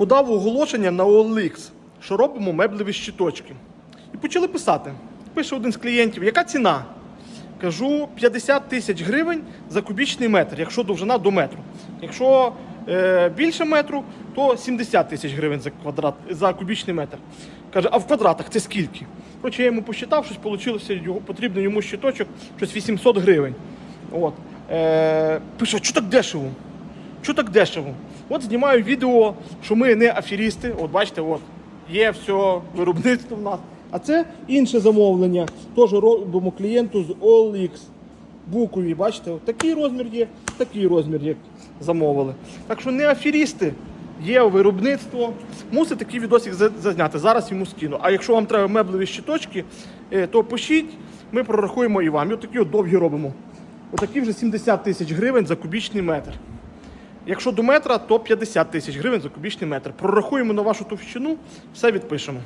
подав оголошення на OLX, що робимо меблеві щиточки. І почали писати. Пише один з клієнтів, яка ціна? Кажу 50 тисяч гривень за кубічний метр, якщо довжина до метру. Якщо е, більше метру, то 70 тисяч гривень за квадрат за кубічний метр. Каже, а в квадратах це скільки? Коротше, я йому посчитав, щось вийшло, його потрібно йому щиточок, щось 800 гривень. От. Е, пише, що так дешево? Що так дешево? От знімаю відео, що ми не аферісти. От бачите, от є все виробництво в нас. А це інше замовлення. Теж робимо клієнту з OLX. Букові, бачите, от такий розмір є, такий розмір є замовили. Так що не аферісти, є виробництво. Мусить такий відосик зазняти. Зараз йому скину. А якщо вам треба меблеві щиточки, е, то пишіть, ми прорахуємо і вам. І отакі от довгі робимо. Отакі вже 70 тисяч гривень за кубічний метр. Якщо до метра, то 50 тисяч гривень за кубічний метр. Прорахуємо на вашу товщину, все відпишемо.